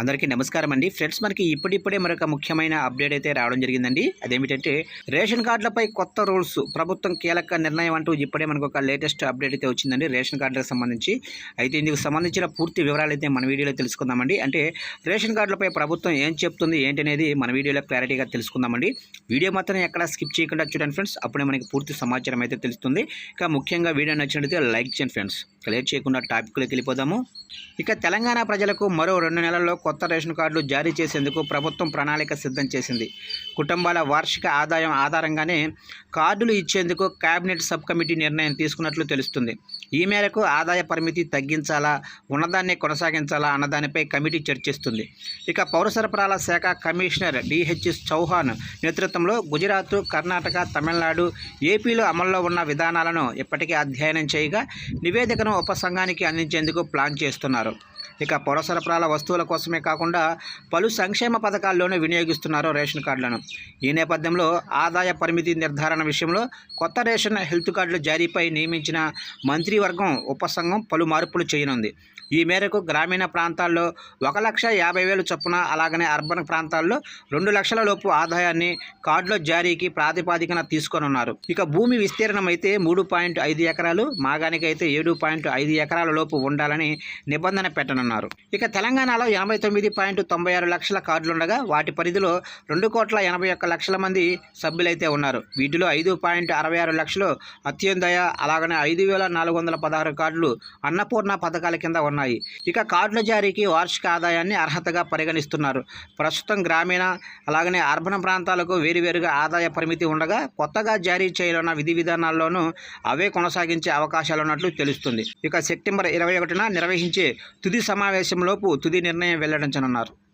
అందరికీ నమస్కారం అండి. ఫ్రెండ్స్ మనకి ఇప్పుడిప్పుడే మరొక ముఖ్యమైన అప్డేట్ అయితే రావడం జరిగిందండి. అదేమిటంటే రేషన్ కార్డులపై కొత్త రూల్స్ ప్రభుత్వం కీలక నిర్ణయం అంటూ ఇప్పుడే మనకు ఒక లేటెస్ట్ అప్డేట్ అయితే వచ్చిందండి రేషన్ కార్డులకు సంబంధించి. అయితే ఇందుకు సంబంధించిన పూర్తి వివరాలు అయితే మన వీడియోలో తెలుసుకుందామండి. అంటే రేషన్ కార్డులపై ప్రభుత్వం ఏం చెప్తుంది ఏంటి అనేది మన వీడియోలో క్లారిటీగా తెలుసుకుందామండి. వీడియో మాత్రం ఎక్కడ స్కిప్ చేయకుండా చూడండి ఫ్రెండ్స్. అప్పుడే మనకి పూర్తి సమాచారం అయితే తెలుస్తుంది. ఇక ముఖ్యంగా వీడియో నచ్చినట్లయితే లైక్ చేయండి ఫ్రెండ్స్. క్లియర్ చేయకుండా టాపిక్లోకి వెళ్ళిపోదాము. ఇక తెలంగాణ ప్రజలకు మరో రెండు నెలల్లో కొత్త రేషన్ కార్డులు జారీ చేసేందుకు ప్రభుత్వం ప్రణాళిక సిద్ధం చేసింది. కుటుంబాల వార్షిక ఆదాయం ఆధారంగానే కార్డులు ఇచ్చేందుకు కేబినెట్ సబ్ కమిటీ నిర్ణయం తీసుకున్నట్లు తెలుస్తుంది. ఈ మేరకు ఆదాయ పరిమితి తగ్గించాలా ఉన్నదాన్ని కొనసాగించాలా అన్నదానిపై కమిటీ చర్చిస్తుంది. ఇక పౌర సరఫరాల శాఖ కమిషనర్ డిహెచ్ఎస్ చౌహాన్ నేతృత్వంలో గుజరాత్ కర్ణాటక తమిళనాడు ఏపీలో అమల్లో ఉన్న విధానాలను ఇప్పటికే అధ్యయనం చేయగా నివేదికను ఉపసంఘానికి అందించేందుకు ప్లాన్ చేస్తున్నారు ఇక పౌర సరఫరాల వస్తువుల కోసమే కాకుండా పలు సంక్షేమ పథకాల్లోనూ వినియోగిస్తున్నారు రేషన్ కార్డులను. ఈ నేపథ్యంలో ఆదాయ పరిమితి నిర్ధారణ విషయంలో కొత్త రేషన్ హెల్త్ కార్డుల జారీపై నియమించిన మంత్రివర్గం ఉపసంఘం పలు మార్పులు చేయనుంది. ఈ మేరకు గ్రామీణ ప్రాంతాల్లో ఒక లక్ష యాభై వేలు చొప్పున అలాగనే అర్బన్ ప్రాంతాల్లో రెండు లక్షల లోపు ఆదాయాన్ని కార్డుల జారీకి ప్రాతిపాదికన తీసుకొనున్నారు. ఇక భూమి విస్తీర్ణం అయితే మూడు పాయింట్ ఐదు ఎకరాలు మాగానికి అయితే ఏడు పాయింట్ ఐదు ఎకరాల లోపు ఉండాలని నిబంధన పెట్టనున్నారు. ఇక తెలంగాణలో ఎనభై తొమ్మిది పాయింట్ తొంభై ఆరు లక్షల కార్డులుండగా వాటి పరిధిలో రెండు కోట్ల ఎనభై ఒక్క లక్షల మంది సభ్యులైతే ఉన్నారు. వీటిలో ఐదు పాయింట్ అరవై ఆరు లక్షలు అత్యుదయ అలాగనే ఐదు వేల నాలుగు వందల పదహారు కార్డులు అన్నపూర్ణ పథకాల కింద ఉన్నాయి. ఇక కార్డుల జారీకి వార్షిక ఆదాయాన్ని అర్హతగా పరిగణిస్తున్నారు. ప్రస్తుతం గ్రామీణ అలాగనే అర్బన్ ప్రాంతాలకు వేరువేరుగా ఆదాయ పరిమితి ఉండగా కొత్తగా జారీ చేయనున్న విధి విధానాల్లోనూ అవే కొనసాగించే అవకాశాలు ఉన్నట్లు తెలుస్తుంది. ఇక సెప్టెంబర్ ఇరవై ఒకటిన నిర్వహించే తుది సమావేశంలోపు తుది నిర్ణయం వెల్లడించనున్నారు.